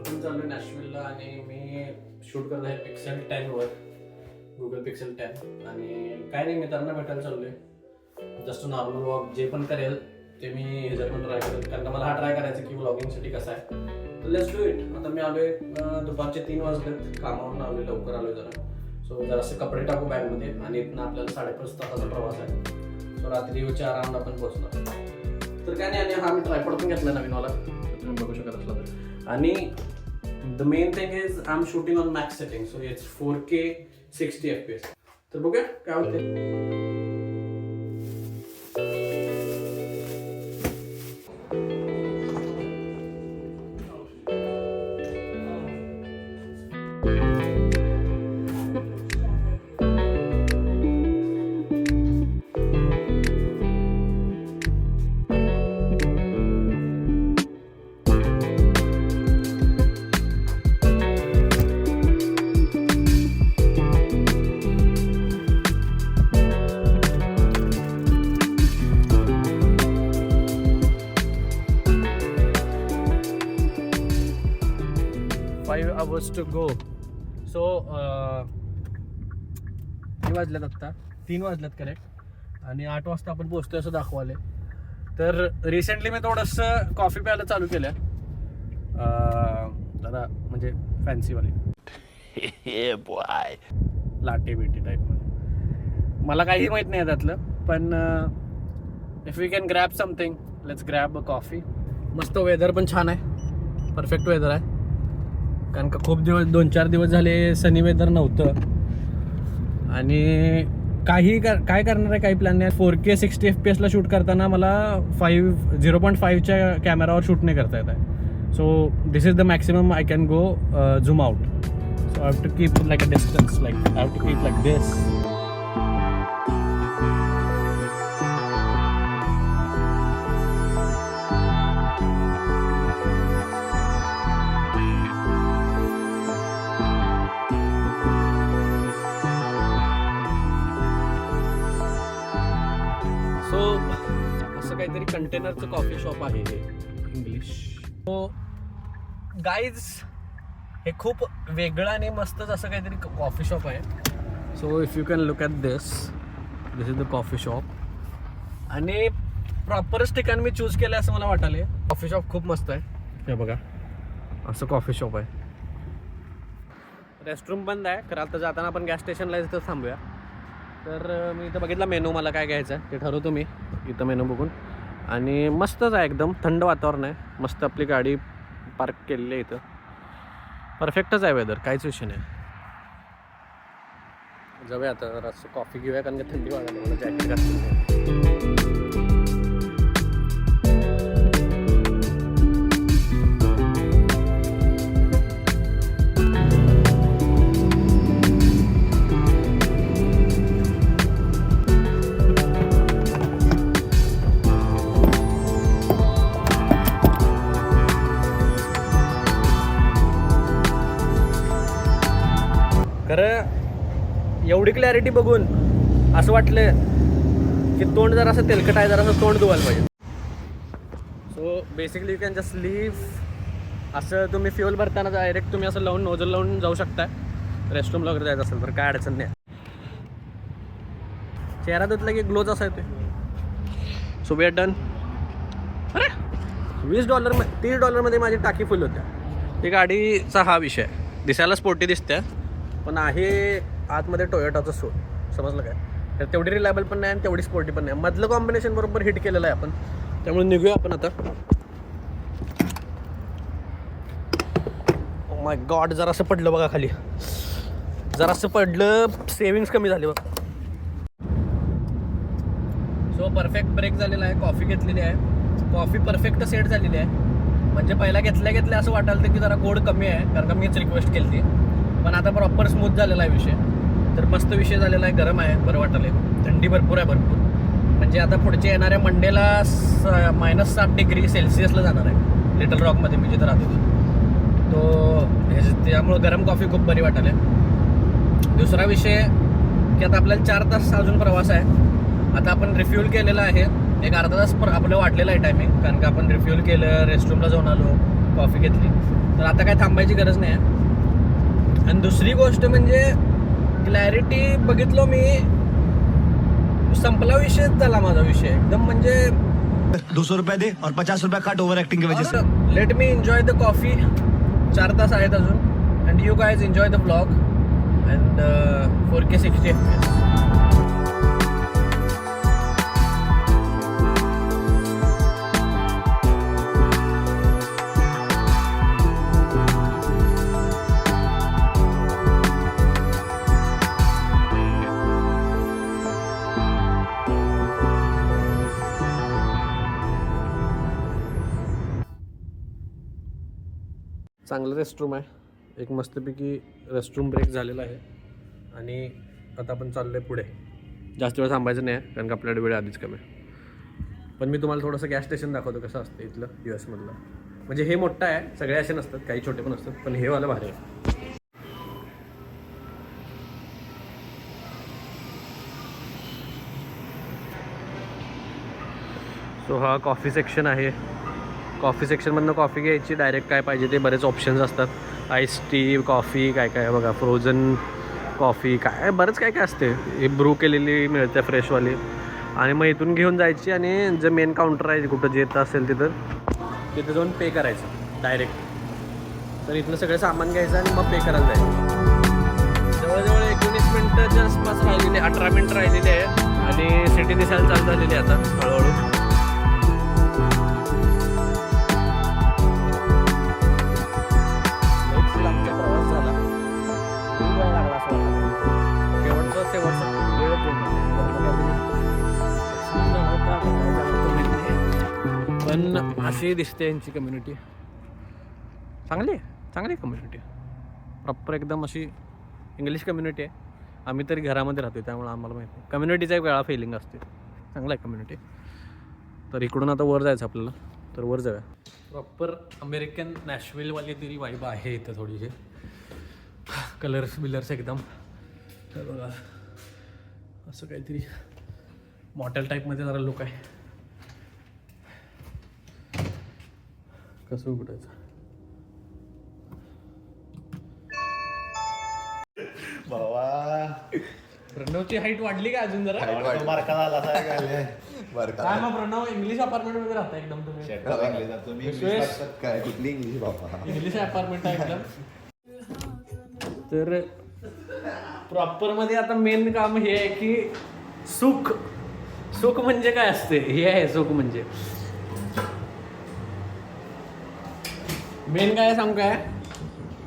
आपण चाललो नॅशनलला आणि मी शूट करत आहे पिक्सेल टेनवर गुगल पिक्सेल टेन आणि काय नाही मित्रांना भेटायला आहे जस्ट नॉर्मल वॉक जे पण करेल ते मी ह्याच्यात पण ट्राय करेल. कारण मला हा ट्राय करायचा की ब्लॉगिंगसाठी कसा आहे. तर लेट्स डू इट आता मी आलोय आहे दुपारचे तीन वाजलेत. कामावरून आलोय लवकर आलोय जरा. सो जरासे कपडे टाकू बॅगमध्ये आणि इथनं आपल्याला साडेपाच तासाचा प्रवास आहे. सो रात्री चार आरामात आपण पोहोचणार. तर काय नाही आणि हा मी ट्रायपॉड पण घेतला नवीनवाला मला तुम्ही बघू शकत असला आणि the main thing is I am shooting on max setting so it's four K sixty F P S तर बघूया काय होते आवर्स टू गो सो किती वाजल्यात आत्ता. तीन वाजल्यात करेक्ट आणि आठ वाजता आपण पोहोचतोय असं दाखवाले तर रिसेंटली मी थोडंसं कॉफी प्यायला चालू केलं जरा म्हणजे फॅन्सीवाली boy. लाटे बिटी टाईपमध्ये मला काही माहीत नाही त्यातलं पण if you can grab something let's grab a coffee मस्त वेदर पण छान आहे. परफेक्ट वेदर आहे. कारण का खूप दिवस दोन चार दिवस झाले सनी वेदर नव्हतं. आणि काही कर काय करणार आहे काही प्लॅन नाही. Four K sixty F P एसला shoot करताना मला फाईव्ह झिरो पॉईंट फाईव्हच्या कॅमेरावर शूट नाही करता येत आहे. So this is the maximum I can go zoom out so I have to keep like a distance like I have to keep like this कंटेनरचं coffee shop आहे हे. English so guys हे खूप वेगळं आणि मस्तच असं काहीतरी कॉफी शॉप आहे. So if you can look at this this is the coffee shop आणि प्रॉपरच ठिकाण मी चूज केलं असं मला वाटाले कॉफी शॉप खूप मस्त आहे. हे बघा. असं कॉफी शॉप आहे. रेस्टरूम बंद आहे. खरं आता जाताना आपण गॅस स्टेशनला इथं थांबूया. तर मी इथं बघितलं मेनू मला काय घ्यायचं आहे ते ठरवतो मी इथं मेनू बघून. आणि मस्तच आहे एकदम. थंड वातावरण आहे. मस्त आपली गाडी पार्क केलेली आहे इथं. परफेक्टच आहे वेदर काहीच विषय नाही. जाऊया आता जरा कॉफी घेऊया कारण की थंडी वाजायला मला जॅकेट घातली एवढी क्लॅरिटी बघून असं वाटलं की तोंड जरा असं तेलकट आहे जरा असं तोंड धुवायला पाहिजे. So basically you can just leave असं तुम्ही फ्युअल भरताना डायरेक्ट तुम्ही असं लावून नोजल लावून जाऊ शकता रेस्टरूमला वगैरे जायचं असेल तर काय अडचण नाही. चेहरा धुतला की ग्लोच असा येते सो वी आर डन अरे वीस डॉलर तीस डॉलरमध्ये माझी टाकी फुल होत्या. ती गाडीचा हा विषय आहे. दिसायला स्पोर्टी दिसते पण आहे आतमध्ये टोयोटाचं सो समजलं काय? तर तेवढी रिलायबल पण नाही आणि तेवढी स्पोर्टी पण नाही. मधलं कॉम्बिनेशन बरोबर हिट केलेलं आहे आपण. त्यामुळे निघूया आपण आता. Oh माय गॉड जरासं पडलं बघा खाली. जरासं पडलं सेविंग्स कमी झाली बघा. सो परफेक्ट ब्रेक झालेला आहे. कॉफी घेतलेली आहे. कॉफी परफेक्ट सेट झालेली आहे. म्हणजे पहिला घेतल्या घेतल्या असं वाटायला की जरा गोड कमी आहे कारण का मीच रिक्वेस्ट केली ती पण आता प्रॉपर स्मूथ झालेला आहे विषय. तर मस्त विषय झालेला आहे गरम आहे बरं वाटलं. थंडी भरपूर आहे भरपूर. म्हणजे आता पुढच्या येणाऱ्या मंडेला मायनस सात डिग्री सेल्सिअसला जाणार आहे लिटल रॉकमध्ये मी जिथं राहतो तो हे त्यामुळं गरम कॉफी खूप बरी वाटायला दुसरा विषय की आता आपल्याला चार तास अजून प्रवास आहे. आता आपण रिफ्युल केलेला आहे. एक अर्धा तास पर आपलं वाटलेलं आहे टायमिंग कारण का आपण रिफ्युल केलं रेस्टरूमला जाऊन आलो कॉफी घेतली. तर आता काय थांबायची गरज नाही आहे. आणि दुसरी गोष्ट म्हणजे क्लॅरिटी बघितलो मी संपला विषयच झाला माझा विषय. एकदम म्हणजे दो सौ रुपए दे और पचास रुपए काट ओवर एक्टिंग की वजह से. Let me enjoy the coffee चार तास आहेत अजून. And you guys enjoy the blog and four K sixty चांगलं रेस्टरूम आहे. एक मस्तपैकी रेस्टरूम ब्रेक झालेला आहे. आणि आता आपण चाललो आहे पुढे. जास्त वेळ थांबायचं नाही आहे कारण का आपल्याकडे वेळ आधीच कमी आहे. पण मी तुम्हाला थोडंसं गॅस स्टेशन दाखवतो कसं असतं इथलं यू एसमधलं म्हणजे हे मोठं आहे सगळे असे नसतात काही छोटे पण असतात पण हे वालं भारी आहे. सो हा कॉफी सेक्शन आहे. कॉफी सेक्शनमधनं कॉफी घ्यायची डायरेक्ट काय पाहिजे ते बरेच ऑप्शन्स असतात. आईस टी कॉफी काय काय बघा फ्रोझन कॉफी काय बरंच काय काय असते. हे ब्रू केलेली मिळते फ्रेशवाली आणि मग इथून घेऊन जायची आणि जे मेन काउंटर आहे कुठं जे असेल तिथं तिथं जाऊन पे करायचं डायरेक्ट तर इथलं सगळं सामान घ्यायचं आणि मग पे करायला जायचं. जवळजवळ एकोणीस मिनटाच्या आसपास राहिलेले अठरा मिनटं राहिलेली आहे. आणि सिटी दिसायला चालू झालेली आहे आता हळूहळू. पण अशी दिसते यांची कम्युनिटी चांगली आहे चांगली कम्युनिटी प्रॉपर एकदम अशी इंग्लिश कम्युनिटी आहे. आम्ही तरी घरामध्ये राहतो त्यामुळे आम्हाला माहिती आहे कम्युनिटीचा एक वेळा फिलिंग असते. चांगला आहे कम्युनिटी तर इकडून आता वर जायचं आपल्याला. तर वर जाऊया. प्रॉपर अमेरिकन नॅशविलवाली तरी वाईब आहे इथं थोडीशी. कलर्स बिलर्स एकदम. हे बघा असं काहीतरी मॉटेल टाईपमध्ये जरा लुक आहे. कसं उघडायचं? प्रणवची हाईट वाढली का अजून जरा? काय मग प्रणव इंग्लिश अपार्टमेंटमध्ये राहता एकदम तुम्ही? इंग्लिश अपार्टमेंट आहे एकदम. तर प्रॉपरमध्ये आता मेन काम हे आहे की सुख. सुख म्हणजे काय असते? हे आहे सुख म्हणजे. मेन काय सांगू काय?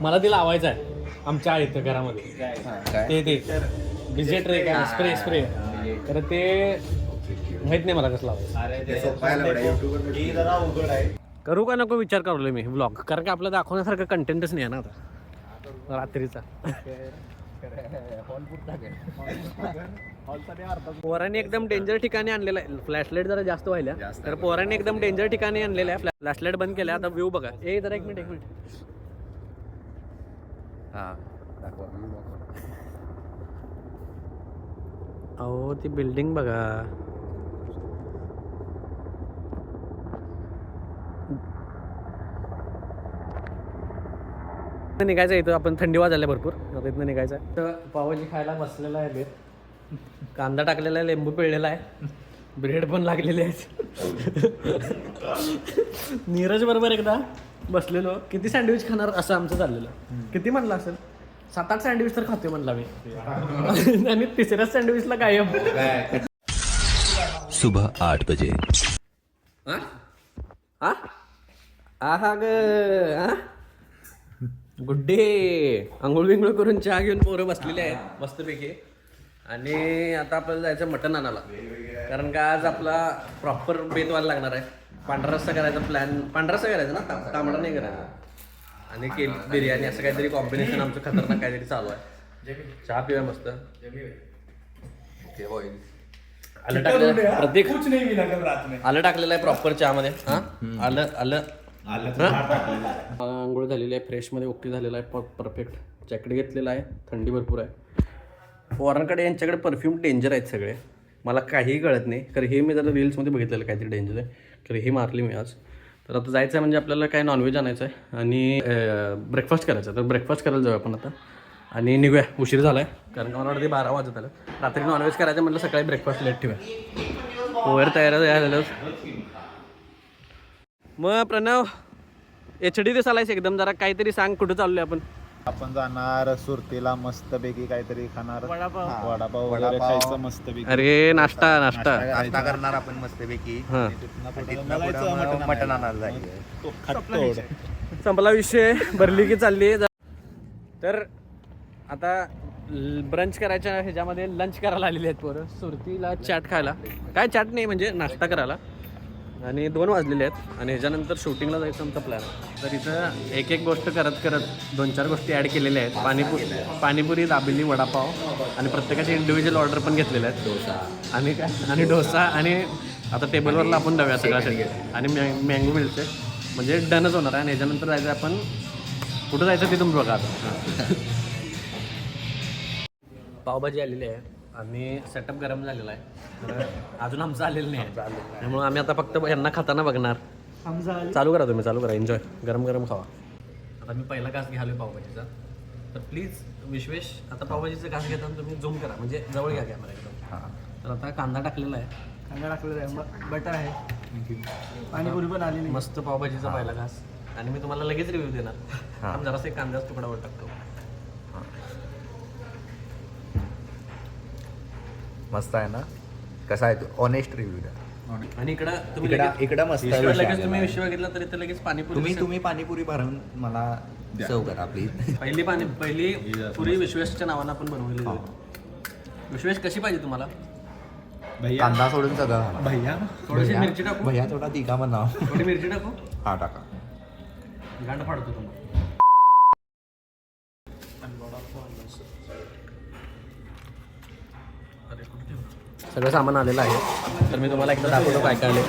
मला ते लावायचं आहे. आमच्या इथं घरामध्ये. ते ते. विजेट रे काय स्प्रे स्प्रे तर ते माहीत नाही मला कसं लावायचं. करू का नको विचार करलोय मी ब्लॉग कारण की आपलं दाखवण्यासारखं कंटेंटच नाही आहे ना आता. रात्रीचा. पोरांनी एकदम डेंजर ठिकाणी आणलेलं आहे. फ्लॅशलाईट जरा जास्त व्हायला तर पोरांनी एकदम डेंजर ठिकाणी आणलेलं आहे फ्लॅशलाईट बंद केल्या. आता व्ह्यू बघा. ए जरा एक मिनिट एक मिनिट. अहो ती बिल्डिंग बघा. निघायचं इथं आपण थंडी वाजायला भरपूर. आता इथनं निघायचं आहे. तर पावभाजी खायला बसलेला आहे बेत कांदा टाकलेला आहे लिंबू पिळलेला आहे. ब्रेड पण लागलेले आहेत. नीरज बरोबर एकदा बसलेलो. किती सँडविच खाणार असं आमचं चाललेलं. किती म्हणलं असेल? सात आठ सँडविच तर खातोय म्हणला मी. आणि तिसऱ्या सँडविचला गायब सुबह आठ बजे. हा हा आहा ग हा गुड्डे. आंघोळ बिंघोळ करून चहा घेऊन पोरं बसलेले आहेत मस्तपैकी. आणि आता आपल्याला जायचं मटण आणायला. कारण का आज आपला प्रॉपर बेत व्हायला लागणार आहे. पांढरा रस्सा करायचा प्लॅन पांढरा रस्सा करायचा ना? तांबडा नाही करायचा. आणि केल बिर्याणी असं काहीतरी कॉम्बिनेशन आमचं खतरनाक काहीतरी चालू आहे. चहा पिऊया मस्त. आलं टाकलं? प्रत्येक आलं टाकलेलं आहे प्रॉपर चहामध्ये. हा? आलं आलं. आंघोळ झालेली आहे फ्रेशमध्ये ओके झालेला आहे परफेक्ट जॅकेट घेतलेला आहे थंडी भरपूर आहे. पोरांकडे यांच्याकडे परफ्यूम डेंजर आहेत सगळे. मला काहीही कळत नाही. कारण हे मी जरा रील्समध्ये बघितलेलं काहीतरी डेंजर आहे. तर हे मारली मी आज. तर आता जायचं आहे म्हणजे आपल्याला काय नॉनव्हेज आणायचं आहे आणि ब्रेकफास्ट करायचं आहे तर ब्रेकफास्ट करायला जाऊया आपण आता. आणि निघूया. उशीर झाला आहे कारण का मला वाटतं बारा वाजत आलं. रात्री नॉनव्हेज करायचं म्हटलं सकाळी ब्रेकफास्ट लेट ठेवूया. ओव्हर तयार झालं मग प्रणव एच डी दिसालायस एकदम जरा काहीतरी सांग कुठं चाललोय आपण? आपण जाणार सुरतीला मस्तपैकी काहीतरी खाणार. वडापाव. हा, वडापाव वगैरे खायचं मस्तपैकी. अरे नाश्ता नाश्ता. नाश्ता करणार आपण मस्तपैकी. हां. तिथनं पुढं मग मटण आणायला जायचं. खट्टोड. संपला विषय. भरली की चालली. तर आता ब्रंच करायच्या ह्याच्यामध्ये लंच करायला आलेले आहेत पोरं. सुरतीला चाट खायला. काय चाट नाही म्हणजे नाश्ता करायला. आणि दोन वाजलेले आहेत आणि ह्याच्यानंतर शूटिंगला जायचं आमचा प्लॅन तर इथं एक एक गोष्ट करत करत दोन चार गोष्टी ॲड केलेल्या आहेत. पाणीपुरी पाणीपुरी दाबेली वडापाव आणि प्रत्येकाची इंडिव्हिज्युअल ऑर्डर पण घेतलेल्या आहेत. डोसा. आणि काय? आणि डोसा आणि आता टेबलवरला आपण जाऊया सगळ्या सेट आणि मॅ मँगो मिळते म्हणजे डनच होणार आहे आणि ह्याच्यानंतर जायचं आपण कुठं जायचं ते तुम्ही बघा आता. पावभाजी आलेली आहे. आणि सेटअप गरम झालेला आहे. तर अजून आमचं आलेलं नाही आहे. त्यामुळे आम्ही आता फक्त यांना खाताना बघणार. चालू करा तुम्ही चालू करा. एन्जॉय गरम गरम खावा. आता मी पहिला घास घ्यालो पावभाजीचा. तर प्लीज विश्वेश आता पावभाजीचा घास घेताना तुम्ही झूम करा. म्हणजे जवळ घ्या कॅमेरा एकदम. तर आता कांदा टाकलेला आहे. कांदा टाकलेला आहे. बटर आहे. पाणीपुरी पण आलेली. मस्त पावभाजीचा पहिला घास. आणि मी तुम्हाला लगेच रिव्ह्यू देणार. आम्ही जरासा एक कांद्याचा तुकडावर टाकतो. मस्त आहे ना? कसा आहे ऑनेस्ट रिव्ह्यू द्या. आणि इकडं तुम्ही इकडं लगेच- इकडं मस्त इकडं विषय लगेच आलेला तुम्ही आहे. विषय बघितला तर इथं लगेच पाणीपुरी तुम्ही. तुम्ही पाणीपुरी भरून मला सर्व करा प्लीज पहिली पाणी पहिली पुरी विश्वेशच्या नावानं आपण बनवलेली होती विश्वेश कशी पाहिजे तुम्हाला? भैया. कांदा सोडून सगळं घाला. भैया. थोडीशी मिरची टाकू? भैया थोडा तिघा बनव थोडी मिरची टाकू? हा टाका. गांड फाडतो तुम्हाला. सगळं सामान आलेलं आहे. तर मी तुम्हाला एकदा दाखवतो काय काय आले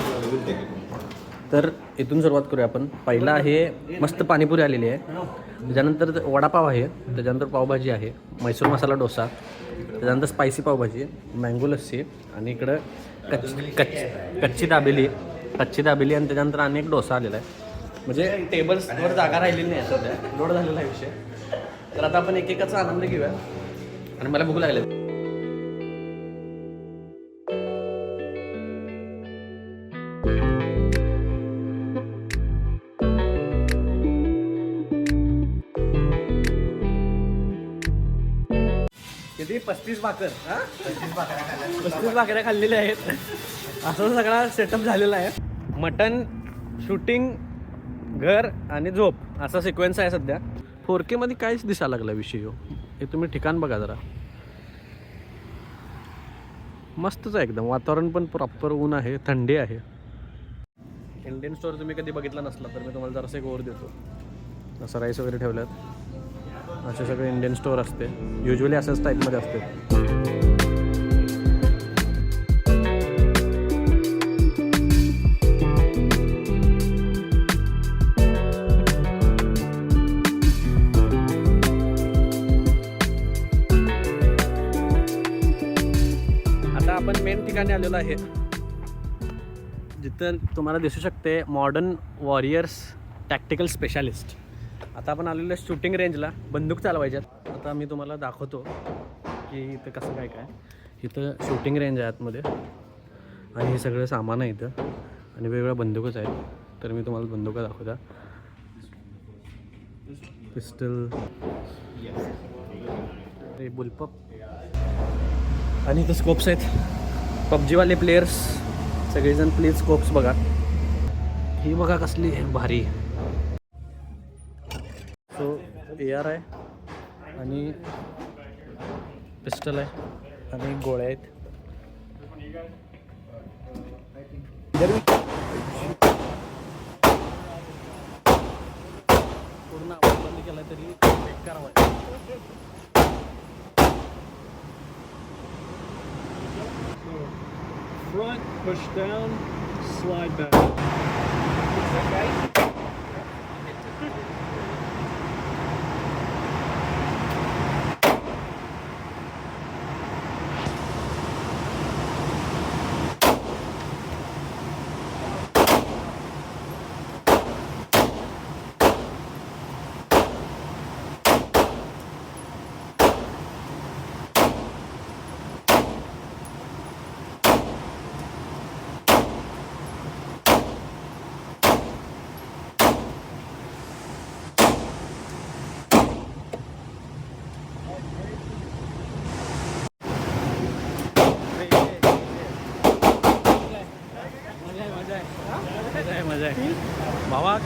तर इथून सुरुवात करूया आपण. पहिला आहे मस्त पाणीपुरी आलेली आहे. त्याच्यानंतर वडापाव आहे त्याच्यानंतर पावभाजी आहे मैसूर मसाला डोसा त्याच्यानंतर स्पायसी पावभाजी मँगो लस्सी आणि इकडं कच्च कच्ची कच्ची दाबेली कच्ची दाबेली आणि त्याच्यानंतर आणि एक डोसा आलेला आहे. म्हणजे टेबल्सवर जागा राहिलेली नाही आहे सध्या. लोड झालेला आहे विषय. तर आता आपण एकेकाचा आनंद घेऊया. आणि मला भूक लागले. पस्तीस भाकर हा? पस्तीस भाकऱ्या खाल्लेल्या आहेत. असा सगळा सेटअप झालेला आहे. मटन शूटिंग घर आणि झोप असा सिक्वेन्स आहे सध्या. फोरमध्ये काहीच दिसायला लागला विषय ह्यो. हे तुम्ही ठिकाण बघा जरा. मस्तच आहे एकदम. वातावरण पण प्रॉपर ऊन आहे थंडी आहे. इंडियन स्टोअर तुम्ही कधी बघितला नसला तर मी तुम्हाला जरासं एक ओर देतो. असं राईस वगैरे ठेवल्यात. असे सगळे इंडियन स्टोअर असते. युजली अशाच टाईपमध्ये असते. आता आपण मेन ठिकाणी आलेलो आहे. जिथं तुम्हाला दिसू शकते मॉडर्न वॉरियर्स टॅक्टिकल स्पेशालिस्ट आता आपण आलेलो शूटिंग रेंजला बंदूक चालवायच्यात. आता मी तुम्हाला दाखवतो की इथं कसं काय काय. इथं शूटिंग रेंज आहे आतमध्ये. आणि हे सगळं सामान आहे इथं. आणि वेगवेगळ्या बंदुकच आहेत. तर मी तुम्हाला बंदुका दाखवता. पिस्टल हे बुलपप आणि इथं स्कोप्स आहेत. पबजीवाले प्लेयर्स सगळेजण प्लीज स्कोप्स बघा. ही बघा कसली भारी. ए आर आहे आणि पिस्टल आहे आणि गोळ्या आहेत. पूर्ण आवाज बंद केला तरी बेकार आवाज front, push down, slide back.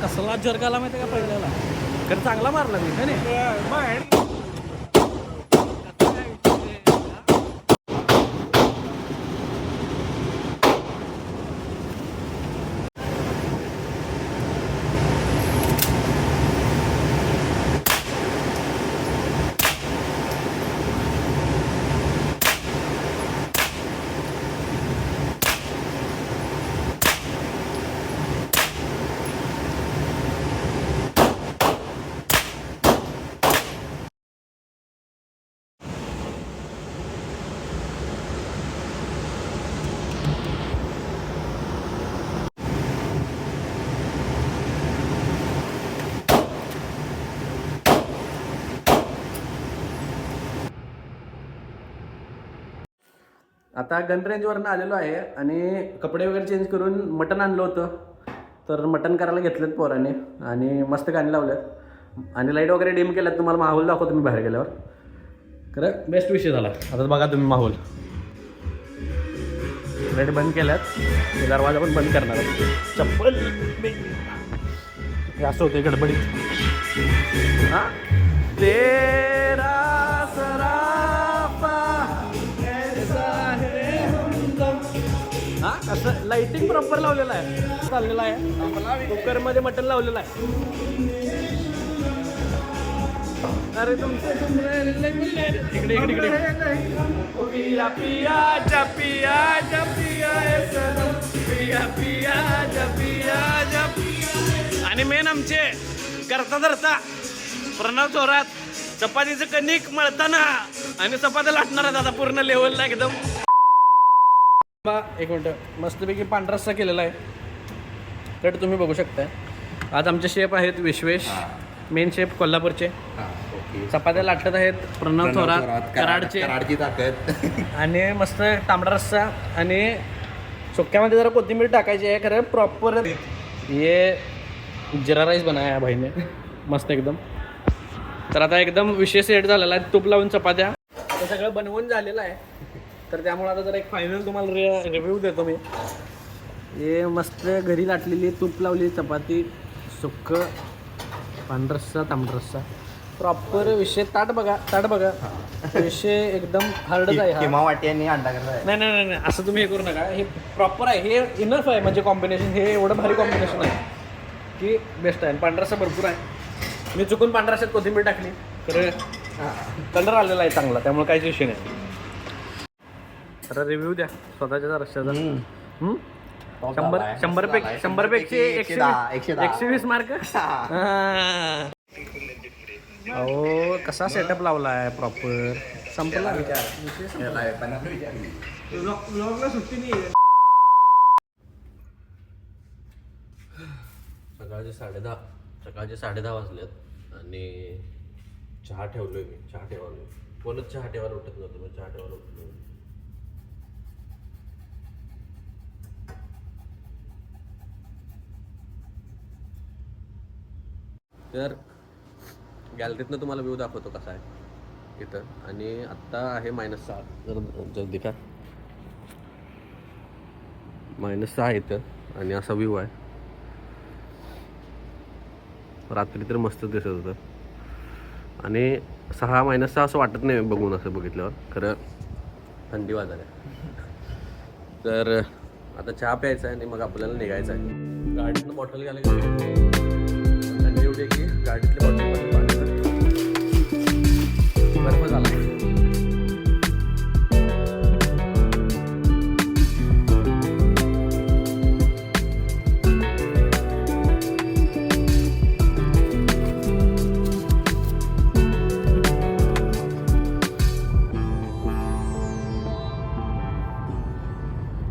कसला जरकाला माहिती का पहिल्याला? खरं चांगला मारला मी नाही? आता गनरेंजवरनं आलेलो आहे आणि कपडे वगैरे चेंज करून मटण आणलं होतं. तर मटण करायला घेतलेत पोराने आणि मस्त गाणी लावल्यात. आणि लाइट वगैरे डिम केल्यात. तुम्हाला माहोल दाखवतो मी बाहेर गेल्यावर. खरं बेस्ट विषय झाला. आता बघा तुम्ही माहोल. लाइट बंद केल्यात. दरवाजा पण बंद करणार आहे. चप्पल. हे असं होते गडबडीत. हा? तेरा असं लाइटिंग प्रॉपर लावलेलं आहे. चाललेलं आहे. कुकरमध्ये मटण लावलेलं आहे. अरे तुमचं इकडे इकडे इकडे. पिया पिया पिया आणि मेन आमचे करता धरता प्रणव चोरात चपातीचं कणिक मळताना. आणि चपात्या लाटणार आहेत आता पूर्ण लेवलला एकदम. एक मिनटं. मस्तपैकी पांढरा रस्सा केलेला आहे. तर तुम्ही बघू शकताय. आज आमचे शेफ आहेत विश्वेश मेन शेफ कोल्हापूरचे. चपात्या लाटत आहेत प्रणव थोरात कराडचे. आणि मस्त तांबडा रस्सा आणि सुक्यामध्ये जरा कोथिंबीर टाकायची आहे खरं प्रॉपर ये जिरा राईस बनाया है भाईने. मस्त एकदम. तर आता एकदम विषय सेट झालेला आहे तूप लावून चपात्या. सगळं बनवून झालेलं आहे. तर त्यामुळे आता जरा एक फायनल तुम्हाला रि रिव्ह्यू देतो मी. हे मस्त घरी लाटलेली तूप लावलेली चपाती सुक्क पांढरस्सा तांबडरस्सा प्रॉपर विषय ताट बघा ताट बघा. विषय एकदम हार्डच आहे हा. किमा वाटी आणि अंडा करता नाही नाही नाही नाही असं तुम्ही हे करू नका. हे प्रॉपर आहे. हे इनफ आहे म्हणजे कॉम्बिनेशन हे एवढं भारी कॉम्बिनेशन आहे की बेस्ट आहे. आणि पांढरासा भरपूर आहे. मी चुकून पांढराशात कोथिंबीर टाकली. तर कलर आलेला आहे चांगला. त्यामुळे काहीच विषय नाही. तर रिव्ह्यू द्या. स्वतःच्या रस्त्याचा. हम्म? शंभर शंभर पैकी शंभर पैकी एकशे दहा, एकशे वीस-. एकशे वीस मार्क अहो कसा सेटअप लावला आहे प्रॉपर संपला सकाळचे साडेदहा सकाळचे साडेदहा वाजलेत आणि चहा ठेवलोय मी. चहा ठेवालोय. कोणच चहा ठेवायला उठत नव्हतं मी चहा ठेवायला उठलो तर गॅलरीतनं तुम्हाला व्ह्यू दाखवतो कसा आहे. इथं. आणि आत्ता आहे मायनस सहा. जर जर का मायनस सहा इथं. आणि असा व्ह्यू आहे. रात्री तर मस्त दिसत होतं. आणि सहा मायनस सहा असं वाटत नाही बघून असं बघितल्यावर. खरं थंडी वाजायला. तर आता चहा प्यायचा आहे आणि मग आपल्याला निघायचं आहे. गाडीतनं बॉटल घ्यायला गेलो की गाडीतले बॉटलमध्ये पाणी बर्फ झाला.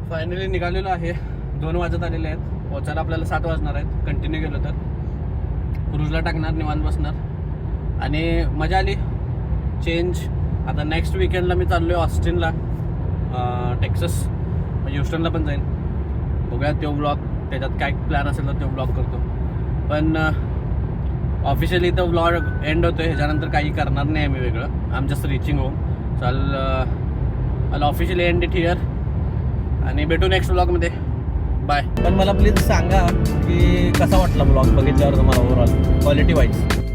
फायनली निघालेलो आहे. दोन वाजत आलेले आहेत. पोचायला आपल्याला सात वाजणार आहेत. कंटिन्यू गेलो तर. क्रूजला टाकणार निवांत बसणार. आणि मजा आली. चेंज आता नेक्स्ट विकेंडला मी चाललो आहे ऑस्टिनला टेक्सस म्हणजे ह्युस्टनला पण जाईन. बघूया तो ब्लॉग त्याच्यात काय प्लॅन असेल तर तो ब्लॉग करतो. पण ऑफिशियली तो ब्लॉग एंड होतो आहे ह्याच्यानंतर काही करणार नाही आम्ही वेगळं. आम जस्ट रिचिंग होम चाल मला ऑफिशियली एंड इट हिअर आणि भेटू नेक्स्ट ब्लॉगमध्ये बाय पण मला प्लीज सांगा की कसा वाटला ब्लॉग बघितल्यावर तुम्हाला ओव्हरऑल क्वालिटी वाईज